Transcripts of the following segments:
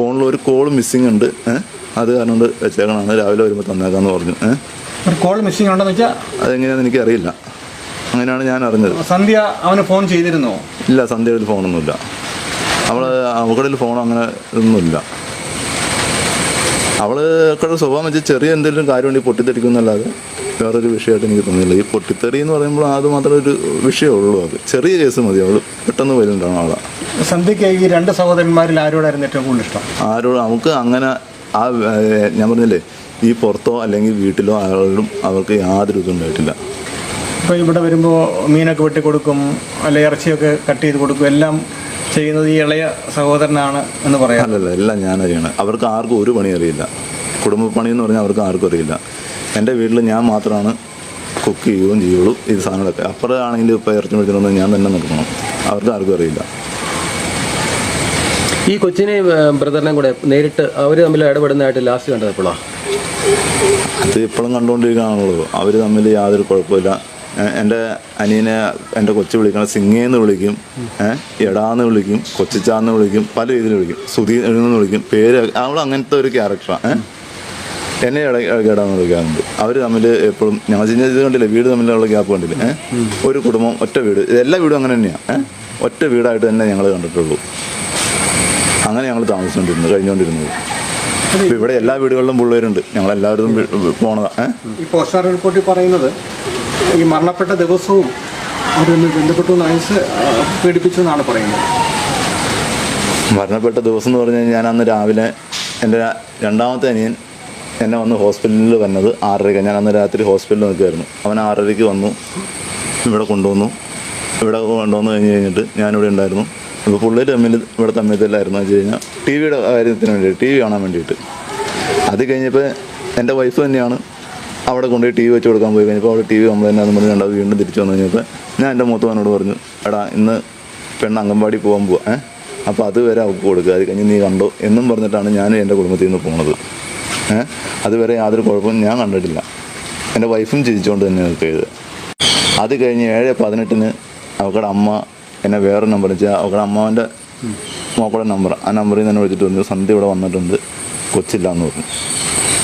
ഫോണിൽ ഒരു call missing ഉണ്ട്? അത് കാരണം കൊണ്ട് വെച്ചേക്കണമെന്ന് രാവിലെ വരുമ്പോൾ തന്നേക്കാന്ന് പറഞ്ഞു? ഒരു കോൾ മിസ്സിംഗ് ഉണ്ടെന്ന് വെച്ചാൽ അതെങ്ങനെയാണെന്ന് എനിക്കറിയില്ല. അങ്ങനെയാണ് ഞാൻ അറിഞ്ഞത്. സന്ധ്യ അവന് ഫോൺ ചെയ്തിരുന്നോ? ഇല്ല സന്ധ്യയുടെ ഫോണൊന്നുമില്ല അവൾ അവകളിൽ ഫോൺ അങ്ങനെ ഒന്നുമില്ല. അവൾ ഒക്കെ സ്വഭാവം വെച്ച് ചെറിയ എന്തെങ്കിലും കാര്യമുണ്ടെങ്കിൽ പൊട്ടിത്തെറിക്കുന്നല്ലാതെ വേറൊരു വിഷയമായിട്ട് എനിക്ക് തോന്നിയില്ല ഈ പൊട്ടിത്തെറി എന്ന് പറയുമ്പോൾ അത് മാത്രമേ ഒരു വിഷയമുള്ളൂ അത്. ചെറിയ കേസ് മതി. അവൾ പെട്ടെന്ന് വരുന്നുണ്ടാണ് അവളെ സന്ധ്യയ്ക്ക് ഈ രണ്ട് സഹോദരന്മാരിൽ ആരോടായിരുന്നു ഏറ്റവും കൂടുതൽ ഇഷ്ടം? ആരോട് നമുക്ക് അങ്ങനെ ആ ഞാൻ പറഞ്ഞില്ലേ ഈ പുറത്തോ അല്ലെങ്കിൽ വീട്ടിലോ ആരോടും അവർക്ക് യാതൊരു ഇതും ഉണ്ടായിട്ടില്ല. ഇപ്പോൾ ഇവിടെ വരുമ്പോൾ മീനൊക്കെ വെട്ടി കൊടുക്കും അല്ലെ ഇറച്ചിയൊക്കെ കട്ട് ചെയ്ത് കൊടുക്കും എല്ലാം ചെയ്യുന്നത് ഈ ഇളയ സഹോദരനാണ് എന്ന് പറയാം. അല്ലല്ല എല്ലാം ഞാൻ അറിയണം അവർക്ക് ആർക്കും ഒരു പണി അറിയില്ല. കുടുംബ പണി എന്ന് പറഞ്ഞാൽ അവർക്ക് ആർക്കും അറിയില്ല. എന്റെ വീട്ടിൽ ഞാൻ മാത്രമാണ് കുക്ക് ചെയ്യുകയും ചെയ്യുള്ളൂ ഇത് സാധനങ്ങളൊക്കെ. അപ്പുറമാണെങ്കിൽ ഇപ്പോൾ ഇറച്ചി മേടിച്ചിട്ടൊന്നും ഞാൻ തന്നെ നിൽക്കണം അവർക്ക് ആർക്കും അറിയില്ല. ഈ കൊച്ചിനെയും ബ്രദറിനെയും കൂടെ നേരിട്ട് അവർ തമ്മിൽ ഇടപെടുന്നതായിട്ട് ലാസ്റ്റ് കണ്ടത് എപ്പോഴാണ് അത് ഇപ്പോഴും കണ്ടുകൊണ്ടിരിക്കുകയാണല്ലോ. അവർ തമ്മിൽ യാതൊരു കുഴപ്പമില്ല. എന്റെ അനിയനെ എന്റെ കൊച്ചു വിളിക്കണം സിങ്ങേന്ന് വിളിക്കും. എടാന്ന് വിളിക്കും കൊച്ചിച്ചാന്ന് വിളിക്കും പല രീതിയിൽ വിളിക്കും. സുധി എന്ന് വിളിക്കും. പേര് അവൾ അങ്ങനത്തെ ഒരു ക്യാരക്ടറാണ് എന്നെ ഇട ഇടയ്ക്കിടാന്ന് വിളിക്കാറുണ്ട്. അവർ തമ്മിൽ എപ്പോഴും ഞങ്ങൾ ചിന്ത ഇത് കണ്ടില്ലേ വീട് തമ്മിലുള്ള ഗ്യാപ്പ് കണ്ടില്ലേ? ഒരു കുടുംബം ഒറ്റ വീട്. എല്ലാ വീടും അങ്ങനെ തന്നെയാണ് ഏഹ് ഒറ്റ വീടായിട്ട് തന്നെ ഞങ്ങൾ കണ്ടിട്ടുള്ളൂ. അങ്ങനെ ഞങ്ങൾ താമസിച്ചുകൊണ്ടിരുന്നത് കഴിഞ്ഞുകൊണ്ടിരുന്നത് ഇവിടെ എല്ലാ വീടുകളിലും പിള്ളേരുണ്ട്. ഞങ്ങൾ എല്ലാവരും പോണതാ. ഏഹ് ഈ പോസ്റ്റർ റിപ്പോർട്ടിൽ പറയുന്നത് ഈ മരണപ്പെട്ട ദിവസവും അവരൊന്ന് ബന്ധപ്പെട്ടു നയൻസ് പീഡിപ്പിച്ചു എന്നാണ് പറയുന്നത്. മരണപ്പെട്ട ദിവസം എന്ന് പറഞ്ഞാൽ ഞാൻ അന്ന് രാവിലെ എന്റെ രണ്ടാമത്തെ അനിയൻ എന്നെ വന്ന് ഹോസ്പിറ്റലിൽ വന്നത് ആറരയ്ക്ക് ഞാൻ അന്ന് രാത്രി ഹോസ്പിറ്റലിൽ നിൽക്കുമായിരുന്നു അവൻ ആറരയ്ക്ക് വന്നു ഇവിടെ കൊണ്ടുവന്നു. ഇവിടെ കൊണ്ടുവന്നു കഴിഞ്ഞ് കഴിഞ്ഞിട്ട് ഞാനിവിടെ ഉണ്ടായിരുന്നു. അപ്പോൾ പിള്ളേർ തമ്മിൽ ഇവിടെ തമ്മിൽ തല്ലായിരുന്നു വെച്ച് കഴിഞ്ഞാൽ ടി വിയുടെ കാര്യത്തിന് വേണ്ടിയിട്ട് ടി വി കാണാൻ വേണ്ടിയിട്ട്. അത് കഴിഞ്ഞപ്പോൾ എന്റെ വൈഫ് തന്നെയാണ് അവിടെ കൊണ്ടുപോയി ടി വി വെച്ച് കൊടുക്കാൻ പോയി കഴിഞ്ഞപ്പോൾ അവിടെ ടി വി നമ്മൾ തന്നെ പറഞ്ഞ് രണ്ടാമത് വീണ്ടും തിരിച്ചു വന്നു കഴിഞ്ഞപ്പോൾ ഞാൻ എന്റെ മൂത്തവനോട് പറഞ്ഞു എടാ ഇന്ന് പെണ്ണ് അംഗൻവാടി പോകാൻ പോവാ ഏഹ് അപ്പോൾ അതുവരെ അവൾക്ക് കൊടുക്കുക അത് കഴിഞ്ഞ് നീ കണ്ടോ? എന്നും പറഞ്ഞിട്ടാണ് ഞാൻ എന്റെ കുടുംബത്തിൽ നിന്ന് പോണത് ഏഹ് അതുവരെ യാതൊരു കുഴപ്പവും ഞാൻ കണ്ടിട്ടില്ല. എന്റെ വൈഫും ചിരിച്ചുകൊണ്ട് തന്നെ നിൽക്കരുത് അത് കഴിഞ്ഞ് ഏഴ് പതിനെട്ടിന് അവക്കടെ അമ്മ എന്നെ വേറെ നമ്പർ വെച്ചാൽ അവക്കടെ അമ്മാവന്റെ മോക്കടെ നമ്പർ ആ നമ്പറിൽ നിന്ന് തന്നെ വിളിച്ചിട്ട് പറഞ്ഞു സന്ധ്യ ഇവിടെ വന്നിട്ടുണ്ട് കൊച്ചില്ല എന്ന് പറഞ്ഞു.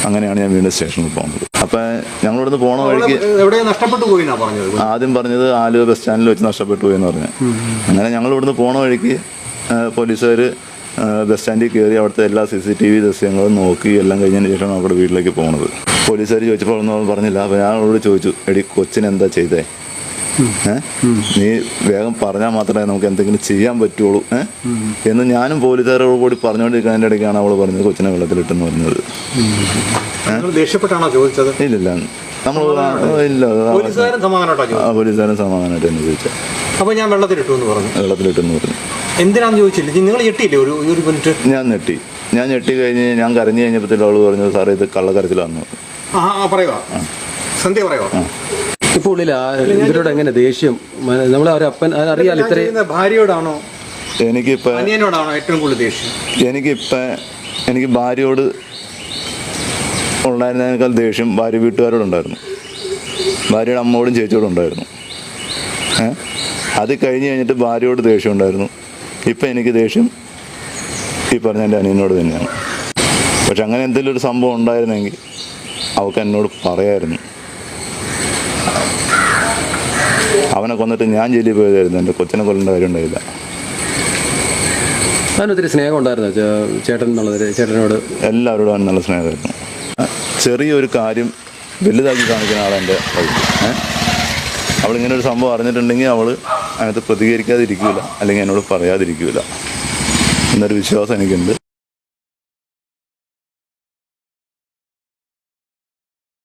അങ്ങനെയാണ് ഞാൻ വീണ്ടും സ്റ്റേഷനിൽ പോകുന്നത്. അപ്പം ഞങ്ങളിവിടുന്ന് പോണ വഴിക്ക് നഷ്ടപ്പെട്ടു പോയി ആദ്യം പറഞ്ഞത് ആലുവ ബസ് സ്റ്റാൻഡിൽ വെച്ച് നഷ്ടപ്പെട്ടു പോയി എന്ന് പറഞ്ഞു. അങ്ങനെ ഞങ്ങൾ ഇവിടുന്ന് പോണ വഴിക്ക് പോലീസുകാർ ബസ് സ്റ്റാൻഡിൽ കയറി അവിടുത്തെ എല്ലാ സി സി ടി വി ദൃശ്യങ്ങളും നോക്കി എല്ലാം കഴിഞ്ഞതിന് ശേഷമാണ് അവിടെ വീട്ടിലേക്ക് പോണത്. പോലീസുകാർ ചോദിച്ചപ്പോൾ ഒന്നും പറഞ്ഞില്ല. അപ്പോൾ ഞാൻ അവരോട് ചോദിച്ചു എടി കൊച്ചിനെന്താ ചെയ്തേ? നീ വേഗം പറഞ്ഞാൽ മാത്രമേ നമുക്ക് എന്തെങ്കിലും ചെയ്യാൻ പറ്റുള്ളൂ? എന്ന് ഞാനും പോലീസുകാരോട് കൂടി പറഞ്ഞുകൊണ്ടിരിക്കുന്നതിന്റെ ഇടയ്ക്കാണ് അവൾ പറഞ്ഞത് കൊച്ചിനെ വെള്ളത്തിലിട്ടെന്ന് പറഞ്ഞത്. ദേഷ്യപ്പെട്ടാണോ ചോദിച്ചത്? ഇല്ലില്ല. നമ്മൾ ഇല്ല. പോലീസുകാരൻ സമാധാനമായിട്ടോ ചോദിച്ചത്? തന്നെ അപ്പോൾ ഞാൻ വെള്ളത്തിലിട്ടു എന്ന് പറഞ്ഞു. വെള്ളത്തിലിട്ടെന്ന് പറഞ്ഞു. എന്തിനാന്ന് ചോദിച്ചില്ല? നിങ്ങൾ ഞെട്ടിയില്ലേ ഒരു ഒരു മിനിറ്റ്? ഞാൻ ഞെട്ടി. ഞാൻ ഞെട്ടി കഴിഞ്ഞ് ഞാൻ കരഞ്ഞു കഴിഞ്ഞപ്പോഴത്തേക്കും അവൾ പറഞ്ഞു സാറേ ഇത് കള്ളക്കരച്ചിലാന്ന് പറഞ്ഞു. ആ ആ പറയുക സന്ധ്യ പറയുക ഇപ്പോൾ ഉള്ളിൽ ഇവരോട് എങ്ങനെ ദേഷ്യം? നമ്മൾ അപ്പൻ അറിയാലോ ഇത്രയും ഭാര്യയോടാണോ? എനിക്കിപ്പോൾ അനിയനോടാണോ ഏറ്റവും കൂടുതൽ ദേഷ്യം? എനിക്കിപ്പോൾ എനിക്ക് ഭാര്യയോട് ഉണ്ടായിരുന്നതിനേക്കാൾ ദേഷ്യം ഭാര്യ വീട്ടുകാരോടുണ്ടായിരുന്നു. ഭാര്യയുടെ അമ്മയോടും ചേച്ചിയോടും ഉണ്ടായിരുന്നു അത് കഴിഞ്ഞ് കഴിഞ്ഞിട്ട് ഭാര്യയോട് ദേഷ്യം ഉണ്ടായിരുന്നു ഇപ്പം എനിക്ക് ദേഷ്യം ഈ പറഞ്ഞ എന്റെ അനിയനോട് തന്നെയാണ്. പക്ഷെ അങ്ങനെ എന്തെങ്കിലും ഒരു സംഭവം ഉണ്ടായിരുന്നെങ്കിൽ അവൾക്ക് എന്നോട് പറയായിരുന്നു. അവനെ കൊന്നിട്ട് ഞാൻ ജയിലിൽ പോയതായിരുന്നു. എന്റെ കൊച്ചിനെ കൊല്ലേണ്ട കാര്യം ഉണ്ടായില്ല അതിനൊത്തിരി സ്നേഹം ഉണ്ടായിരുന്നു? ചേട്ടൻ എന്നുള്ളത് ചേട്ടനോട്? എല്ലാവരോടും നല്ല സ്നേഹമായിരുന്നു. ചെറിയൊരു കാര്യം വലുതാക്കി കാണിക്കുന്ന ആളെന്റെ അവളിങ്ങനെ ഒരു സംഭവം അറിഞ്ഞിട്ടുണ്ടെങ്കിൽ അവൾ അതിനകത്ത് പ്രതികരിക്കാതിരിക്കില്ല അല്ലെങ്കിൽ എന്നോട് പറയാതിരിക്കില്ല എന്നൊരു വിശ്വാസം എനിക്കുണ്ട്.